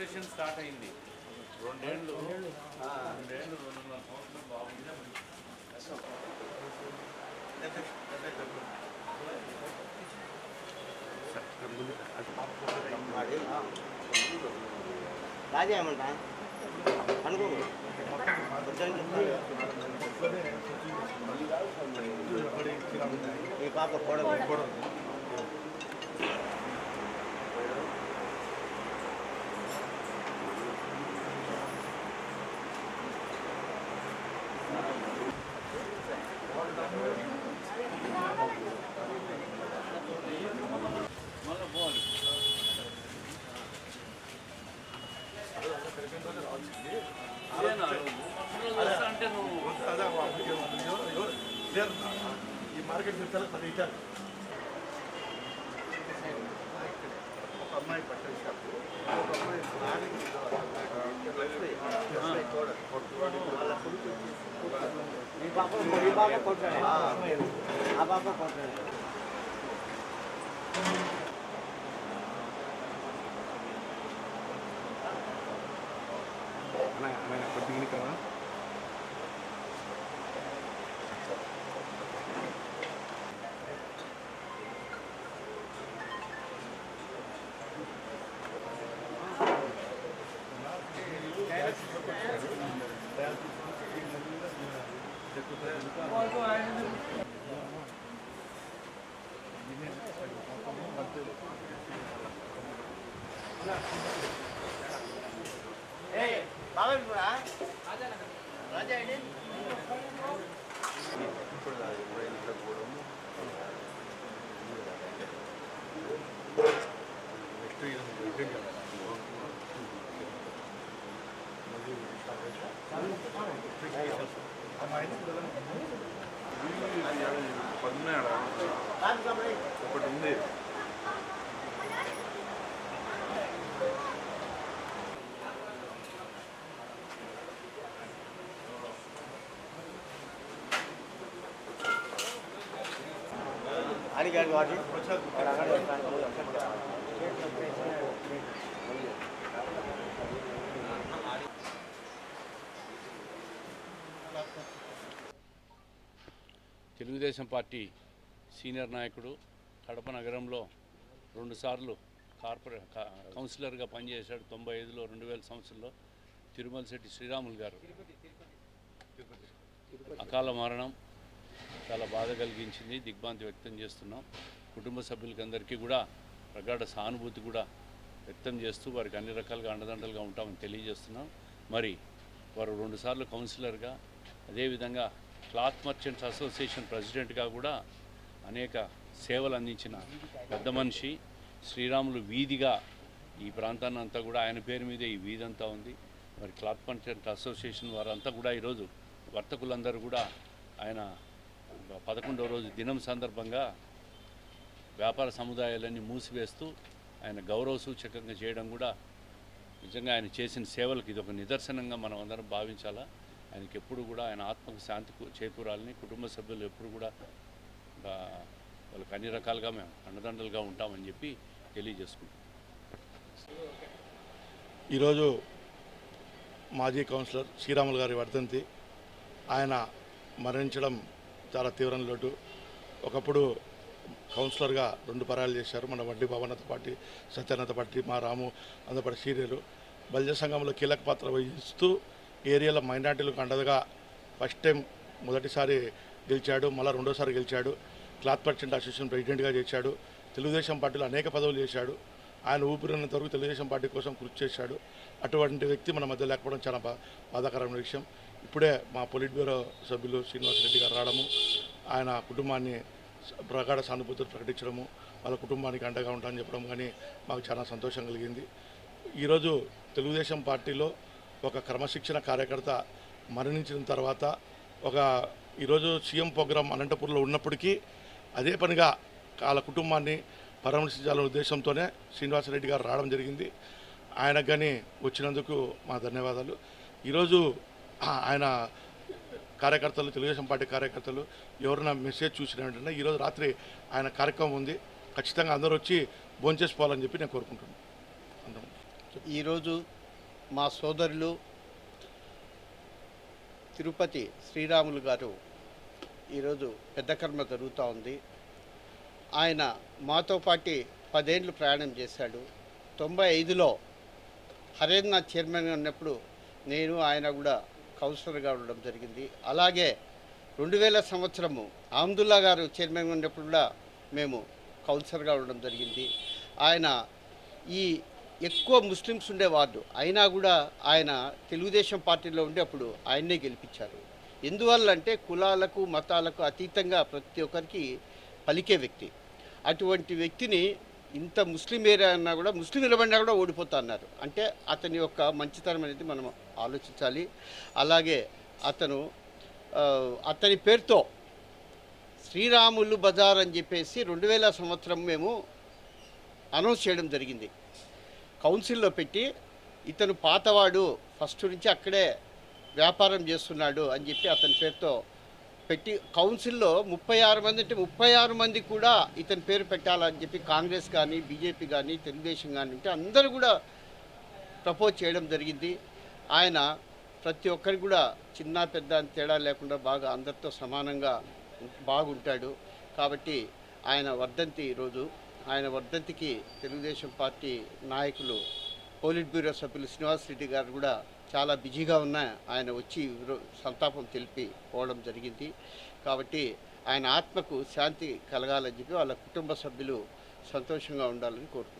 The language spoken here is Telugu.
సక్సెషన్ స్టార్ట్ అయింది. రెండేళ్ళు రెండేళ్ళు రెండున్నర సంవత్సరం బాగుంది రాజా ఏమంటా అనుకో ఈ పాప కూడా ఈ మార్కెట్ చెప్తారు పది ఇచ్చారు. ఒక అమ్మాయి బట్టల షాపు ఒక అమ్మాయి నాలుగు ఈ పాప ఈ పాప కొట్టాడు ఆ పాప కొట్టాడు బాగా కూడా రాజా అండి పద్నాడు రాజు కాబట్టి ఒకటి ఉంది అడిగాడు వాటి తెలుగుదేశం పార్టీ సీనియర్ నాయకుడు కడప నగరంలో రెండుసార్లు కార్పొరే కౌన్సిలర్గా పనిచేశాడు తొంభై ఐదులో రెండు వేల సంవత్సరంలో. తిరుమల శెట్టి శ్రీరాములు గారు. అకాల మరణం. చాలా బాధ కలిగించింది దిగ్భ్రాంతి వ్యక్తం చేస్తున్నాం. కుటుంబ సభ్యులకందరికీ కూడా ప్రగాఢ సానుభూతి కూడా వ్యక్తం చేస్తూ వారికి అన్ని రకాలుగా అండదండలుగా ఉంటామని తెలియజేస్తున్నాం. మరి వారు రెండుసార్లు కౌన్సిలర్గా అదేవిధంగా క్లాత్ మర్చెంట్స్ అసోసియేషన్ ప్రెసిడెంట్గా కూడా అనేక సేవలు అందించిన పెద్ద మనిషి శ్రీరాములు వీధిగా ఈ ప్రాంతాన్ని అంతా కూడా ఆయన పేరు మీదే ఈ వీధి అంతా ఉంది. మరి క్లాత్ మర్చెంట్ అసోసియేషన్ వారంతా కూడా ఈరోజు వర్తకులందరూ కూడా ఆయన పదకొండవ రోజు దినం సందర్భంగా వ్యాపార సముదాయాలన్నీ మూసివేస్తూ ఆయన గౌరవ సూచకంగా చేయడం కూడా నిజంగా ఆయన చేసిన సేవలకు ఇది ఒక నిదర్శనంగా మనం అందరం భావించాలా? ఆయనకి ఎప్పుడు కూడా ఆయన ఆత్మకు శాంతి చేకూరాలని కుటుంబ సభ్యులు ఎప్పుడు కూడా వాళ్ళకి అన్ని రకాలుగా మేము అండదండలుగా ఉంటామని చెప్పి తెలియజేసుకుంటాం ఈరోజు మాజీ కౌన్సిలర్ శ్రీరాములు గారి వర్ధంతి. ఆయన మరణించడం చాలా తీవ్రం లోటు. ఒకప్పుడు కౌన్సిలర్గా రెండు పరాలు చేశారు. మన వడ్డీ భవనత పార్టీ సత్యనాథ పార్టీ మా రాము అందపాటి సీరియలు. బలిజ సంఘంలో కీలక పాత్ర వహిస్తూ ఏరియాలో మైనార్టీలకు అండదుగా ఫస్ట్ టైం మొదటిసారి గెలిచాడు. మళ్ళీ రెండోసారి గెలిచాడు. క్లాత్ పర్సెంట్ అసోసియేషన్ ప్రెసిడెంట్గా చేశాడు. తెలుగుదేశం పార్టీలో అనేక పదవులు చేశాడు. ఆయన ఊపిరినంత వరకు తెలుగుదేశం పార్టీ కోసం కృషి చేశాడు. అటువంటి వ్యక్తి మన మధ్య లేకపోవడం చాలా బాధాకరమైన విషయం. ఇప్పుడే మా పొలిట్ బ్యూరో సభ్యులు శ్రీనివాస రెడ్డి గారు రావడము ఆయన కుటుంబాన్ని ప్రగాఢ సానుభూతులు ప్రకటించడము వాళ్ళ కుటుంబానికి అండగా ఉంటామని చెప్పడం కానీ మాకు చాలా సంతోషం కలిగింది. ఈరోజు తెలుగుదేశం పార్టీలో ఒక క్రమశిక్షణ కార్యకర్త మరణించిన తర్వాత ఒక ఈరోజు సీఎం ప్రోగ్రాం అనంతపూర్లో ఉన్నప్పటికీ అదే పనిగా వాళ్ళ కుటుంబాన్ని పరామర్శించాలనే ఉద్దేశంతోనే శ్రీనివాసరెడ్డి గారు రావడం జరిగింది. ఆయనకు కానీ వచ్చినందుకు మా ధన్యవాదాలు. ఈరోజు ఆయన కార్యకర్తలు తెలుగుదేశం పార్టీ కార్యకర్తలు ఎవరైనా మెసేజ్ చూసిన వెంటనే ఈరోజు రాత్రి ఆయన కార్యక్రమం ఉంది ఖచ్చితంగా అందరూ వచ్చి భోంచేసుకోవాలని చెప్పి నేను కోరుకుంటున్నాను. ఈరోజు మా సోదరులు తిరుపతి శ్రీరాములు గారు ఈరోజు పెద్ద కర్మ జరుగుతూ ఉంది. ఆయన మాతో పాటి పదేండ్లు ప్రయాణం చేశాడు. తొంభై ఐదులో హరేంద్ర చైర్మన్గా ఉన్నప్పుడు నేను ఆయన కూడా కౌన్సిలర్గా ఉండడం జరిగింది. అలాగే రెండు వేల సంవత్సరము ఆమ్దుల్లా గారు చైర్మన్గా ఉన్నప్పుడు కూడా మేము కౌన్సిలర్గా ఉండడం జరిగింది. ఆయన ఈ ఎక్కువ ముస్లిమ్స్ ఉండే వార్డు అయినా కూడా ఆయన తెలుగుదేశం పార్టీలో ఉండే అప్పుడు ఆయన్నే గెలిపించారు. ఎందువల్ల అంటే కులాలకు మతాలకు అతీతంగా ప్రతి ఒక్కరికి పలికే వ్యక్తి. అటువంటి వ్యక్తిని ఇంత ముస్లిం ఏరియా అన్నా కూడా ముస్లిం నిలబడినా కూడా ఓడిపోతా అన్నారు. అంటే అతని యొక్క మంచితనం అనేది మనం ఆలోచించాలి. అలాగే అతను అతని పేరుతో శ్రీరాములు బజార్ అని చెప్పేసి రెండు వేల సంవత్సరం మేము అనౌన్స్ చేయడం జరిగింది. కౌన్సిల్లో పెట్టి ఇతను పాతవాడు ఫస్ట్ నుంచి అక్కడే వ్యాపారం చేస్తున్నాడు అని చెప్పి అతని పేరుతో పెట్టి కౌన్సిల్లో ముప్పై ఆరు మంది అంటే ముప్పై ఆరు మంది కూడా ఇతని పేరు పెట్టాలని చెప్పి కాంగ్రెస్ కానీ బీజేపీ కానీ తెలుగుదేశం కానీ ఉంటే అందరూ కూడా ప్రపోజ్ చేయడం జరిగింది. ఆయన ప్రతి ఒక్కరికి కూడా చిన్న పెద్ద అని తేడా లేకుండా బాగా అందరితో సమానంగా బాగుంటాడు. కాబట్టి ఆయన వర్ధంతి ఈరోజు. ఆయన వర్ధంతికి తెలుగుదేశం పార్టీ నాయకులు పోలిట్ బ్యూరో సభ్యులు శ్రీనివాస్ రెడ్డి గారు కూడా చాలా బిజీగా ఉన్న ఆయన వచ్చి సంతాపం తెలిపి పోవడం జరిగింది. కాబట్టి ఆయన ఆత్మకు శాంతి కలగాలని చెప్పి వాళ్ళ కుటుంబ సభ్యులు సంతోషంగా ఉండాలని కోరుకుంటున్నాను